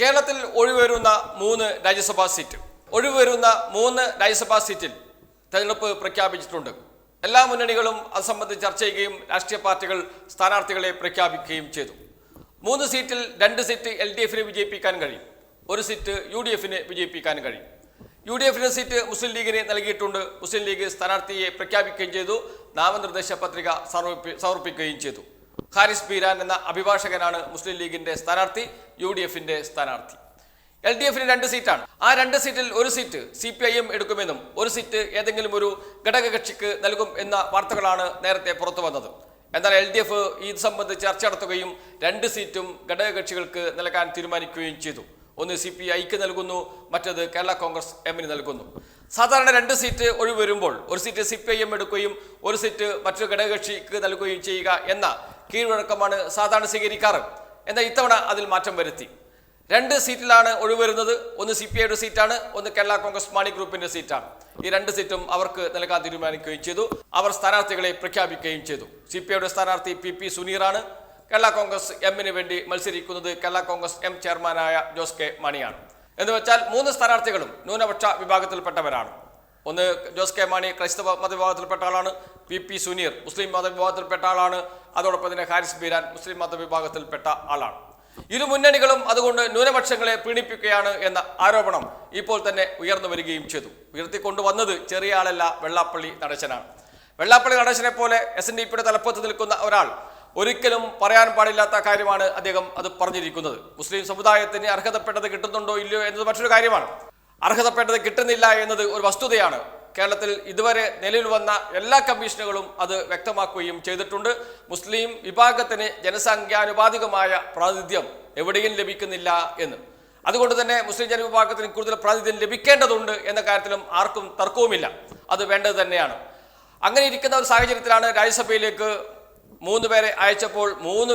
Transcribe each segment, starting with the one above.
കേരളത്തിൽ ഒഴിവരുന്ന മൂന്ന് രാജ്യസഭാ സീറ്റ്. ഒഴിവരുന്ന മൂന്ന് രാജ്യസഭാ സീറ്റിൽ തെരഞ്ഞെടുപ്പ് പ്രഖ്യാപിച്ചിട്ടുണ്ട്. എല്ലാ മുന്നണികളും അത് സംബന്ധിച്ച് ചർച്ച ചെയ്യുകയും രാഷ്ട്രീയ പാർട്ടികൾ സ്ഥാനാർത്ഥികളെ പ്രഖ്യാപിക്കുകയും ചെയ്തു. മൂന്ന് സീറ്റിൽ രണ്ട് സീറ്റ് എൽ ഡി എഫിന് വിജയിപ്പിക്കാൻ കഴിയും. ഒരു സീറ്റ് യു ഡി എഫിന് വിജയിപ്പിക്കാൻ കഴിയും. യു ഡി എഫിന് സീറ്റ് മുസ്ലിം ലീഗിന് നൽകിയിട്ടുണ്ട്. മുസ്ലിം ലീഗ് സ്ഥാനാർത്ഥിയെ പ്രഖ്യാപിക്കുകയും ചെയ്തു. നാമനിർദ്ദേശ പത്രിക സമർപ്പി സമർപ്പിക്കുകയും ചെയ്തു. ഹാരിസ് ബീരാൻ എന്ന അഭിഭാഷകനാണ് മുസ്ലിം ലീഗിന്റെ സ്ഥാനാർത്ഥി യു ഡി എഫിന്റെ സ്ഥാനാർത്ഥി. എൽ ഡി എഫിന് രണ്ട് സീറ്റാണ്. ആ രണ്ട് സീറ്റിൽ ഒരു seat C P I M എടുക്കുമെന്നും ഒരു സീറ്റ് ഏതെങ്കിലും ഒരു ഘടകകക്ഷിക്ക് നൽകും എന്ന വാർത്തകളാണ് നേരത്തെ പുറത്തു വന്നത്. എന്നാൽ എൽ ഡി എഫ് ഇത് സംബന്ധിച്ച് ചർച്ച നടത്തുകയും രണ്ട് സീറ്റും ഘടകകക്ഷികൾക്ക് നൽകാൻ തീരുമാനിക്കുകയും ചെയ്തു. ഒന്ന് സി പി ഐക്ക് നൽകുന്നു മറ്റത് കേരള കോൺഗ്രസ് എമ്മിന് നൽകുന്നു. സാധാരണ രണ്ട് സീറ്റ് ഒഴിവ് വരുമ്പോൾ ഒരു seat C P I M എടുക്കുകയും ഒരു സീറ്റ് മറ്റൊരു ഘടകകക്ഷിക്ക് നൽകുകയും ചെയ്യുക എന്ന കീഴ്വഴക്കമാണ് സാധാരണ സ്വീകരിക്കാറ്. എന്നാൽ ഇത്തവണ അതിൽ മാറ്റം വരുത്തി. രണ്ട് സീറ്റിലാണ് ഒഴിവ് വരുന്നത്. ഒന്ന് സി പി ഐയുടെ സീറ്റാണ് ഒന്ന് കേരള കോൺഗ്രസ് മാണി ഗ്രൂപ്പിന്റെ സീറ്റാണ്. ഈ രണ്ട് സീറ്റും അവർക്ക് നൽകാൻ തീരുമാനിക്കുകയും ചെയ്തു. അവർ സ്ഥാനാർത്ഥികളെ പ്രഖ്യാപിക്കുകയും ചെയ്തു. സി പി ഐയുടെ സ്ഥാനാർത്ഥി പി പി സുനീറാണ്. കേരള കോൺഗ്രസ് എമ്മിന് വേണ്ടി മത്സരിക്കുന്നത് കേരള കോൺഗ്രസ് എം ചെയർമാനായ ജോസ് കെ മാണിയാണ്. എന്ന് വെച്ചാൽ മൂന്ന് സ്ഥാനാർത്ഥികളും ന്യൂനപക്ഷ വിഭാഗത്തിൽപ്പെട്ടവരാണ്. ഒന്ന് ജോസ് കെ മാണി ക്രൈസ്തവ മതവിഭാഗത്തിൽപ്പെട്ട ആളാണ് പി പി സുനീർ മുസ്ലിം മതവിഭാഗത്തിൽപ്പെട്ട ആളാണ് അതോടൊപ്പം തന്നെ ഹാരിസ് ബീരാൻ മുസ്ലിം മതവിഭാഗത്തിൽപ്പെട്ട ആളാണ്. ഇരു മുന്നണികളും അതുകൊണ്ട് ന്യൂനപക്ഷങ്ങളെ പീണിപ്പിക്കുകയാണ് എന്ന ആരോപണം ഇപ്പോൾ തന്നെ ഉയർന്നു വരികയും ചെയ്തു. ഉയർത്തിക്കൊണ്ടുവന്നത് ചെറിയ ആളല്ല വെള്ളാപ്പള്ളി നടശനാണ്. വെള്ളാപ്പള്ളി നടശനെ പോലെ എസ് എൻ ഡി പിയുടെ തലപ്പത്ത് നിൽക്കുന്ന ഒരാൾ ഒരിക്കലും പറയാൻ പാടില്ലാത്ത കാര്യമാണ് അദ്ദേഹം അത് പറഞ്ഞിരിക്കുന്നത്. മുസ്ലിം സമുദായത്തിന് അർഹതപ്പെട്ടത് കിട്ടുന്നുണ്ടോ ഇല്ലയോ എന്നത് മറ്റൊരു കാര്യമാണ്. അർഹതപ്പെട്ടത് കിട്ടുന്നില്ല എന്നത് ഒരു വസ്തുതയാണ്. കേരളത്തിൽ ഇതുവരെ നിലവിൽ വന്ന എല്ലാ കമ്മീഷനുകളും അത് വ്യക്തമാക്കുകയും ചെയ്തിട്ടുണ്ട്. മുസ്ലിം വിഭാഗത്തിന് ജനസംഖ്യാനുപാതികമായ പ്രാതിനിധ്യം എവിടെയും ലഭിക്കുന്നില്ല എന്ന്. അതുകൊണ്ട് തന്നെ മുസ്ലിം ജനവിഭാഗത്തിന് കൂടുതൽ പ്രാതിനിധ്യം ലഭിക്കേണ്ടതുണ്ട് എന്ന കാര്യത്തിലും ആർക്കും തർക്കവുമില്ല. അത് വേണ്ടത് തന്നെയാണ്. അങ്ങനെ ഇരിക്കുന്ന ഒരു സാഹചര്യത്തിലാണ് രാജ്യസഭയിലേക്ക് മൂന്ന് പേരെ അയച്ചപ്പോൾ മൂന്ന്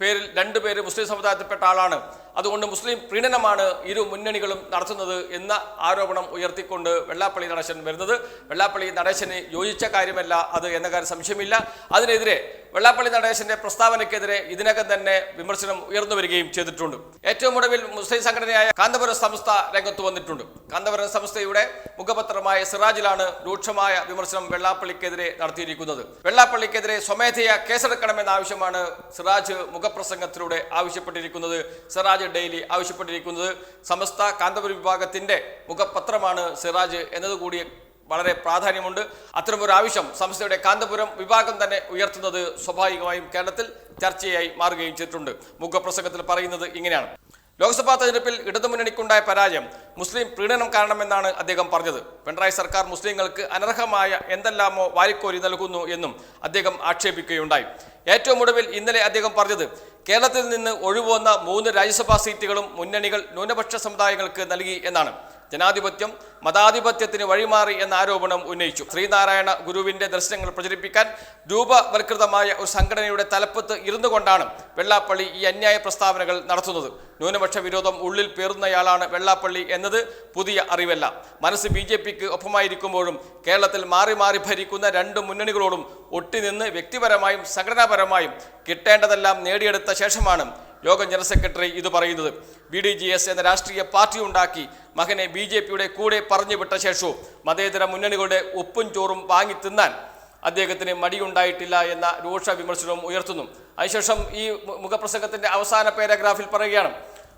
പേരിൽ രണ്ട് പേര് മുസ്ലിം സമുദായത്തിൽപ്പെട്ട ആളാണ്. അതുകൊണ്ട് മുസ്ലിം പ്രീണനമാണ് ഇരു മുന്നണികളും നടത്തുന്നത് എന്ന ആരോപണം ഉയർത്തിക്കൊണ്ട് വെള്ളാപ്പള്ളി നടേശൻ വരുന്നത്. വെള്ളാപ്പള്ളി നടേശന് യോജിച്ച കാര്യമല്ല അത് എന്ന കാര്യം സംശയമില്ല. അതിനെതിരെ വെള്ളാപ്പള്ളി നടേശന്റെ പ്രസ്താവനയ്ക്കെതിരെ ഇതിനകം തന്നെ വിമർശനം ഉയർന്നു വരികയും ചെയ്തിട്ടുണ്ട്. ഏറ്റവും ഒടുവിൽ മുസ്ലിം സംഘടനയായ കാന്തപുരം സംസ്ഥ രംഗത്ത് വന്നിട്ടുണ്ട്. കാന്തപുരം സംസ്ഥയുടെ മുഖപത്രമായ സിറാജിലാണ് രൂക്ഷമായ വിമർശനം വെള്ളാപ്പള്ളിക്കെതിരെ നടത്തിയിരിക്കുന്നത്. വെള്ളാപ്പള്ളിക്കെതിരെ സ്വമേധയ കേസെടുക്കണമെന്ന ആവശ്യമാണ് സിറാജ് മുഖപ്രസംഗത്തിലൂടെ ആവശ്യപ്പെട്ടിരിക്കുന്നത്. സിറാജ് ഡെയിലി ആവശ്യപ്പെട്ടിരിക്കുന്നത് സമസ്ത കാന്തപുരം വിഭാഗത്തിന്റെ മുഖപത്രമാണ് സിറാജ് എന്നതുകൂടി വളരെ പ്രാധാന്യമുണ്ട്. അത്തരമൊരു ആവശ്യം സംസ്ഥയുടെ കാന്തപുരം വിഭാഗം തന്നെ ഉയർത്തുന്നത് സ്വാഭാവികമായും കേരളത്തിൽ ചർച്ചയായി മാറുകയും ചെയ്തിട്ടുണ്ട്. മുഖപ്രസംഗത്തിൽ പറയുന്നത് ഇങ്ങനെയാണ്. ലോക്സഭാ തെരഞ്ഞെടുപ്പിൽ ഇടതുമുന്നണിക്കുണ്ടായ പരാജയം മുസ്ലിം പ്രീണനം കാരണമെന്നാണ് അദ്ദേഹം പറഞ്ഞത്. പിണറായി സർക്കാർ മുസ്ലിങ്ങൾക്ക് അനർഹമായ എന്തെല്ലാമോ വാരിക്കോരി നൽകുന്നു എന്നും അദ്ദേഹം ആക്ഷേപിക്കുകയുണ്ടായി. ഏറ്റവും ഒടുവിൽ ഇന്നലെ അദ്ദേഹം പറഞ്ഞത് കേരളത്തിൽ നിന്ന് ഒഴിവുവന്ന മൂന്ന് രാജ്യസഭാ സീറ്റുകളും മുന്നണികൾ ന്യൂനപക്ഷ സമുദായങ്ങൾക്ക് നൽകി എന്നാണ്. ജനാധിപത്യം മതാധിപത്യത്തിന് വഴിമാറി എന്ന ആരോപണം ഉന്നയിച്ചു. ശ്രീനാരായണ ഗുരുവിന്റെ ദർശനങ്ങൾ പ്രചരിപ്പിക്കാൻ രൂപവൽകൃതമായ ഒരു സംഘടനയുടെ തലപ്പത്ത് ഇരുന്നു കൊണ്ടാണ് വെള്ളാപ്പള്ളി ഈ അന്യായ പ്രസ്താവനകൾ നടത്തുന്നത്. ന്യൂനപക്ഷ വിരോധം ഉള്ളിൽ പേറുന്നയാളാണ് വെള്ളാപ്പള്ളി എന്നത് പുതിയ അറിവല്ല. മനസ്സ് ബി ജെ പിക്ക് ഒപ്പമായിരിക്കുമ്പോഴും കേരളത്തിൽ മാറി മാറി ഭരിക്കുന്ന രണ്ട് മുന്നണികളോടും ഒട്ടിനിന്ന് വ്യക്തിപരമായും സംഘടനാപരമായും കിട്ടേണ്ടതെല്ലാം നേടിയെടുത്ത ശേഷമാണ് യോഗം ജനറൽ സെക്രട്ടറി ഇത് പറയുന്നത്. ബി ഡി ജി എസ് എന്ന രാഷ്ട്രീയ പാർട്ടി ഉണ്ടാക്കി മകനെ ബി ജെ പിയുടെ കൂടെ പറഞ്ഞു വിട്ട ശേഷവും മതേതര മുന്നണികളുടെ ഉപ്പും ചോറും വാങ്ങി തിന്നാൻ അദ്ദേഹത്തിന് മടിയുണ്ടായിട്ടില്ല എന്ന രൂക്ഷ വിമർശനവും ഉയർത്തുന്നു. അതിനുശേഷം ഈ മുഖപ്രസംഗത്തിന്റെ അവസാന പാരഗ്രാഫിൽ പറയുകയാണ്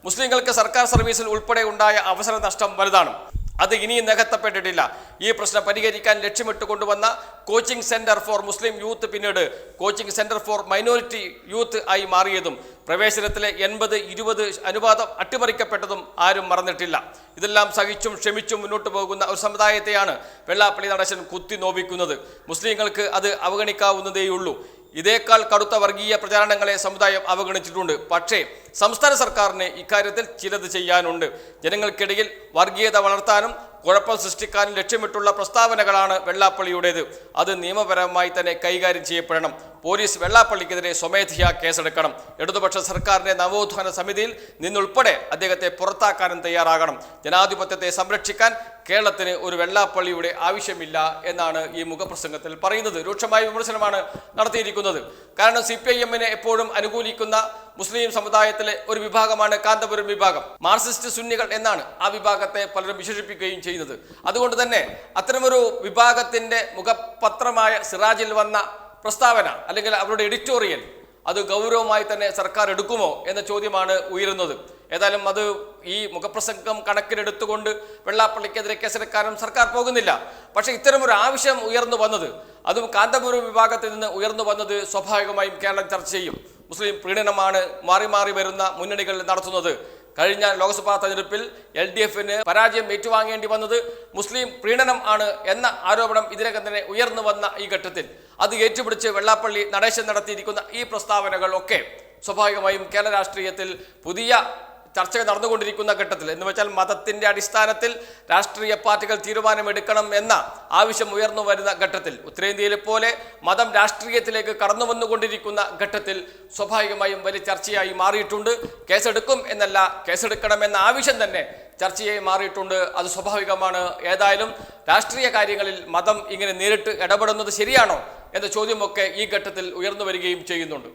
മുസ്ലിങ്ങൾക്ക് സർക്കാർ സർവീസിൽ ഉൾപ്പെടെ ഉണ്ടായ അവസര നഷ്ടം വലുതാണ്. അത് ഇനിയും നികത്തപ്പെട്ടിട്ടില്ല. ഈ പ്രശ്നം പരിഹരിക്കാൻ ലക്ഷ്യമിട്ട് കൊണ്ടുവന്ന coaching centre for Muslim youth പിന്നീട് coaching centre for minority youth ആയി മാറിയതും പ്രവേശനത്തിലെ എൺപത് ഇരുപത് അനുപാതം അട്ടിമറിക്കപ്പെട്ടതും ആരും മറന്നിട്ടില്ല. ഇതെല്ലാം സഹിച്ചും ക്ഷമിച്ചും മുന്നോട്ട് പോകുന്ന ഒരു സമുദായത്തെയാണ് വെള്ളാപ്പള്ളി നടശൻ കുത്തി നോവിക്കുന്നത് മുസ്ലിങ്ങൾക്ക് അത് അവഗണിക്കാവുന്നതേയുള്ളൂ. ഇതേക്കാൾ കടുത്ത വർഗീയ പ്രചാരണങ്ങളെ സമുദായം അവഗണിച്ചിട്ടുണ്ട്. പക്ഷേ സംസ്ഥാന സർക്കാരിന് ഇക്കാര്യത്തിൽ ചിലത് ചെയ്യാനുണ്ട്. ജനങ്ങൾക്കിടയിൽ വർഗീയത വളർത്താനും കുഴപ്പം സൃഷ്ടിക്കാനും ലക്ഷ്യമിട്ടുള്ള പ്രസ്താവനകളാണ് വെള്ളാപ്പള്ളിയുടേത്. അത് നിയമപരമായി തന്നെ കൈകാര്യം ചെയ്യപ്പെടണം. പോലീസ് വെള്ളാപ്പള്ളിക്കെതിരെ സ്വമേധയാ കേസെടുക്കണം. ഇടതുപക്ഷ സർക്കാരിന്റെ നവോത്ഥാന സമിതിയിൽ നിന്നുൾപ്പെടെ അദ്ദേഹത്തെ പുറത്താക്കാനും തയ്യാറാകണം. ജനാധിപത്യത്തെ സംരക്ഷിക്കാൻ കേരളത്തിന് ഒരു വെള്ളാപ്പള്ളിയുടെ ആവശ്യമില്ല എന്നാണ് ഈ മുഖപ്രസംഗത്തിൽ പറയുന്നത്. രൂക്ഷമായ വിമർശനമാണ് നടത്തിയിരിക്കുന്നത്. കാരണം സി എപ്പോഴും അനുകൂലിക്കുന്ന മുസ്ലിം സമുദായത്തിലെ ഒരു വിഭാഗമാണ് കാന്തപുരം വിഭാഗം. മാർക്സിസ്റ്റ് സുന്നികൾ എന്നാണ് ആ വിഭാഗത്തെ പലരും വിശേഷിപ്പിക്കുകയും ചെയ്യുന്നത്. അതുകൊണ്ട് തന്നെ അത്തരമൊരു വിഭാഗത്തിന്റെ മുഖപത്രമായ സിറാജിൽ വന്ന പ്രസ്താവന അല്ലെങ്കിൽ അവരുടെ എഡിറ്റോറിയൽ അത് ഗൗരവമായി തന്നെ സർക്കാർ എടുക്കുമോ എന്ന ചോദ്യമാണ് ഉയരുന്നത്. ഏതായാലും അത് ഈ മുഖപ്രസംഗം കണക്കിലെടുത്തുകൊണ്ട് വെള്ളാപ്പള്ളിക്കെതിരെ കേസെടുക്കാനും സർക്കാർ പോകുന്നില്ല. പക്ഷേ ഇത്തരമൊരു ആവശ്യം ഉയർന്നു വന്നത് അതും കാന്തപുരം വിഭാഗത്തിൽ നിന്ന് ഉയർന്നു വന്നത് സ്വാഭാവികമായും കേരളം ചർച്ച ചെയ്യും. മുസ്ലിം പ്രീണനമാണ് മാറി മാറി വരുന്ന മുന്നണികൾ നടത്തുന്നത്. കഴിഞ്ഞ ലോക്സഭാ തെരഞ്ഞെടുപ്പിൽ എൽ ഡി എഫിന് പരാജയം ഏറ്റുവാങ്ങേണ്ടി വന്നത് മുസ്ലിം പ്രീണനം ആണ് എന്ന ആരോപണം ഇതിനകം തന്നെ ഉയർന്നു വന്ന ഈ ഘട്ടത്തിൽ. അത് ഏറ്റുപിടിച്ച് വെള്ളാപ്പള്ളി നടേശൻ നടത്തിയിരിക്കുന്ന ഈ പ്രസ്താവനകൾ ഒക്കെ സ്വാഭാവികമായും കേരള രാഷ്ട്രീയത്തിൽ പുതിയ ചർച്ചകൾ നടന്നുകൊണ്ടിരിക്കുന്ന ഘട്ടത്തിൽ. എന്ന് വെച്ചാൽ മതത്തിന്റെ അടിസ്ഥാനത്തിൽ രാഷ്ട്രീയ പാർട്ടികൾ തീരുമാനമെടുക്കണം എന്ന ആവശ്യം ഉയർന്നു വരുന്ന ഘട്ടത്തിൽ ഉത്തരേന്ത്യയിലെ പോലെ മതം രാഷ്ട്രീയത്തിലേക്ക് കടന്നു വന്നുകൊണ്ടിരിക്കുന്ന ഘട്ടത്തിൽ സ്വാഭാവികമായും വലിയ ചർച്ചയായി മാറിയിട്ടുണ്ട്. കേസെടുക്കും എന്നല്ല കേസെടുക്കണമെന്ന ആവശ്യം തന്നെ ചർച്ചയായി മാറിയിട്ടുണ്ട്. അത് സ്വാഭാവികമാണ്. ഏതായാലും രാഷ്ട്രീയ കാര്യങ്ങളിൽ മതം ഇങ്ങനെ നേരിട്ട് ഇടപെടുന്നത് ശരിയാണോ എന്ന ചോദ്യമൊക്കെ ഈ ഘട്ടത്തിൽ ഉയർന്നു വരികയും ചെയ്യുന്നുണ്ട്.